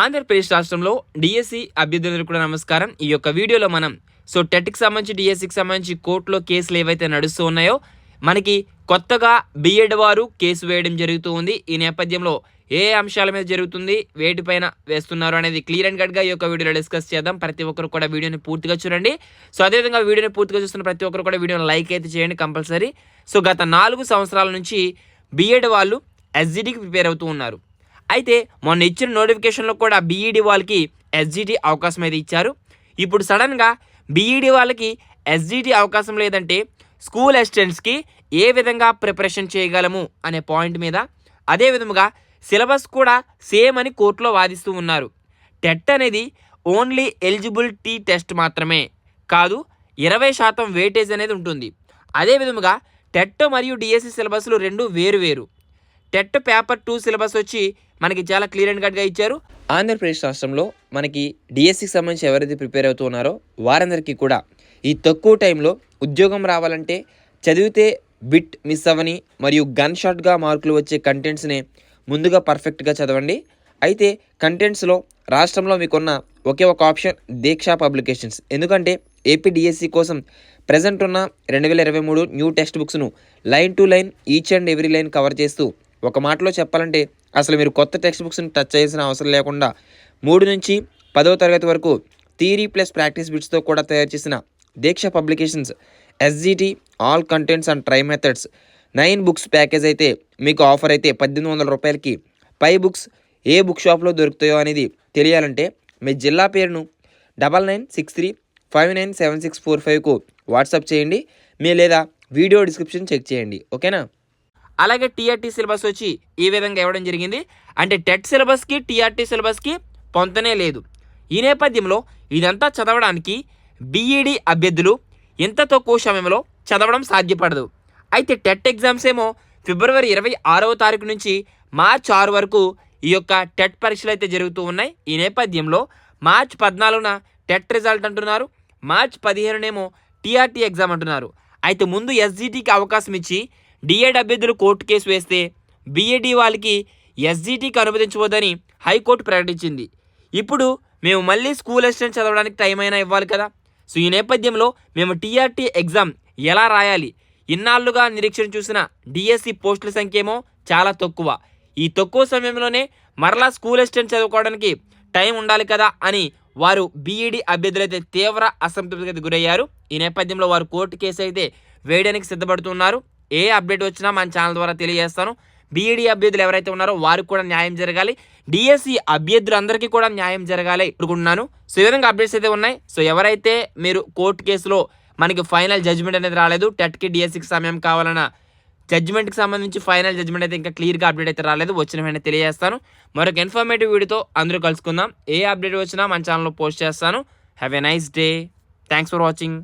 ఆంధ్రప్రదేశ్ రాష్ట్రంలో డిఎస్సి అభ్యర్థులకు కూడా నమస్కారం. ఈ యొక్క వీడియోలో మనం సో టెట్కి సంబంధించి డిఎస్సికి సంబంధించి కోర్టులో కేసులు ఏవైతే నడుస్తూ ఉన్నాయో మనకి కొత్తగా బిఎడ్ వారు కేసు వేయడం జరుగుతూ ఉంది. ఈ నేపథ్యంలో ఏ అంశాల మీద జరుగుతుంది వేటిపైన వేస్తున్నారు అనేది క్లియర్ అండ్ కట్గా ఈ యొక్క వీడియోలో డిస్కస్ చేద్దాం. ప్రతి ఒక్కరు కూడా వీడియోని పూర్తిగా చూడండి. సో అదేవిధంగా వీడియోని పూర్తిగా చూస్తున్న ప్రతి ఒక్కరు కూడా వీడియోని లైక్ అయితే చేయండి కంపల్సరీ. సో గత నాలుగు సంవత్సరాల నుంచి బిఎడ్ వాళ్ళు ఎస్జిడికి ప్రిపేర్ అవుతూ ఉన్నారు. అయితే మొన్న ఇచ్చిన నోటిఫికేషన్లో కూడా బీఈడి వాళ్ళకి ఎస్జిటి అవకాశం అయితే ఇచ్చారు. ఇప్పుడు సడన్గా బీఈడి వాళ్ళకి ఎస్జిటి అవకాశం లేదంటే స్కూల్ అసిస్టెంట్స్కి ఏ విధంగా ప్రిపరేషన్ చేయగలము అనే పాయింట్ మీద అదే విధముగా సిలబస్ కూడా సేమ్ అని కోర్టులో వాదిస్తూ ఉన్నారు. టెట్ అనేది ఓన్లీ ఎలిజిబుల్ టీ టెస్ట్ మాత్రమే కాదు ఇరవై శాతం వెయిటేజ్ అనేది ఉంటుంది. అదే విధముగా టెట్ మరియు డిఎస్సి సిలబస్లు రెండు వేరు వేరు. టెట్ పేపర్ టూ సిలబస్ వచ్చి మనకి చాలా క్లియర్ అండ్ కట్గా ఇచ్చారు. ఆంధ్రప్రదేశ్ రాష్ట్రంలో మనకి డిఎస్సికి సంబంధించి ఎవరైతే ప్రిపేర్ అవుతూ ఉన్నారో వారందరికీ కూడా ఈ తక్కువ టైంలో ఉద్యోగం రావాలంటే చదివితే బిట్ మిస్ అవ్వని మరియు గన్ షాట్గా మార్కులు వచ్చే కంటెంట్స్ని ముందుగా పర్ఫెక్ట్గా చదవండి. అయితే కంటెంట్స్లో రాష్ట్రంలో మీకున్న ఒకే ఒక ఆప్షన్ దీక్షా పబ్లికేషన్స్. ఎందుకంటే ఏపీ డిఎస్సి కోసం ప్రజెంట్ ఉన్న రెండు వేల ఇరవై మూడు new text బుక్స్ను line to line each and every line cover చేస్తూ ఒక మాటలో చెప్పాలంటే అసలు మీరు కొత్త టెక్స్ట్ బుక్స్ని టచ్ చేయాల్సిన అవసరం లేకుండా మూడు నుంచి పదవ తరగతి వరకు థియరీ ప్లస్ ప్రాక్టీస్ బిట్స్తో కూడా తయారు చేసిన Deeksha publications SGT all contents and try methods. Nine books package అయితే మీకు ఆఫర్ అయితే పద్దెనిమిది వందల రూపాయలకి పై బుక్స్ ఏ బుక్ షాప్లో దొరుకుతాయో అనేది తెలియాలంటే మీ జిల్లా పేరును double nine six three five nine seven six four ఫైవ్కు WhatsApp చేయండి. మీ లేదా వీడియో డిస్క్రిప్షన్ చెక్ చేయండి. ఓకేనా? అలాగే టీఆర్టీ సిలబస్ వచ్చి ఈ విధంగా ఇవ్వడం జరిగింది. అంటే టెట్ సిలబస్కి టీఆర్టీ సిలబస్కి పొంతనే లేదు. ఈ నేపథ్యంలో ఇదంతా చదవడానికి బీఈడి అభ్యర్థులు ఇంత తక్కువ సమయంలో చదవడం సాధ్యపడదు. అయితే టెట్ ఎగ్జామ్స్ ఏమో ఫిబ్రవరి ఇరవై ఆరవ తారీఖు నుంచి మార్చ్ ఆరు వరకు ఈ యొక్క టెట్ పరీక్షలు అయితే జరుగుతూ ఉన్నాయి. ఈ నేపథ్యంలో మార్చ్ పద్నాలుగున టెట్ రిజల్ట్ అంటున్నారు. మార్చ్ పదిహేనునేమో టీఆర్టీ ఎగ్జామ్ అంటున్నారు. అయితే ముందు ఎస్జీటీకి అవకాశం ఇచ్చి డిఏడ్ అభ్యర్థులు కోర్టు కేసు వేస్తే బిఏడి వాళ్ళకి ఎస్జీటీకి అనుమతించవద్దని హైకోర్టు ప్రకటించింది. ఇప్పుడు మేము మళ్ళీ స్కూల్ అసిస్టెంట్ చదవడానికి టైం అయినా ఇవ్వాలి కదా? సో ఈ నేపథ్యంలో మేము టీఆర్టీ ఎగ్జామ్ ఎలా రాయాలి? ఇన్నాళ్ళుగా నిరీక్షణ చూసిన డిఎస్సి పోస్టుల సంఖ్య ఏమో చాలా తక్కువ. ఈ తక్కువ సమయంలోనే మరలా స్కూల్ అసిస్టెంట్ చదువుకోవడానికి టైం ఉండాలి కదా అని వారు బీఈడి అభ్యర్థులు అయితే తీవ్ర అసంతృప్తికి గురయ్యారు. ఈ నేపథ్యంలో వారు కోర్టు కేసు అయితే వేయడానికి సిద్ధపడుతున్నారు. ఏ అప్డేట్ వచ్చినా మన ఛానల్ ద్వారా తెలియజేస్తాను. బీఈడీ అభ్యర్థులు ఎవరైతే ఉన్నారో వారికి కూడా న్యాయం జరగాలి. డిఎస్సి అభ్యర్థులందరికీ కూడా న్యాయం జరగాలి అనుకుంటున్నాను. సో ఈ విధంగా అప్డేట్స్ అయితే ఉన్నాయి. సో ఎవరైతే మీరు కోర్టు కేసులో మనకి ఫైనల్ జడ్జ్మెంట్ అనేది రాలేదు టెట్కి డిఎస్సికి సమయం కావాలన్న జడ్జ్మెంట్కి సంబంధించి ఫైనల్ జడ్జ్మెంట్ అయితే ఇంకా క్లియర్గా అప్డేట్ అయితే రాలేదు. వచ్చిన వెంటనే తెలియజేస్తాను. మరొక ఇన్ఫర్మేటివ్ వీడియోతో అందరూ కలుసుకుందాం. ఏ అప్డేట్ వచ్చినా మన ఛానల్లో పోస్ట్ చేస్తాను. Have a nice day thanks for watching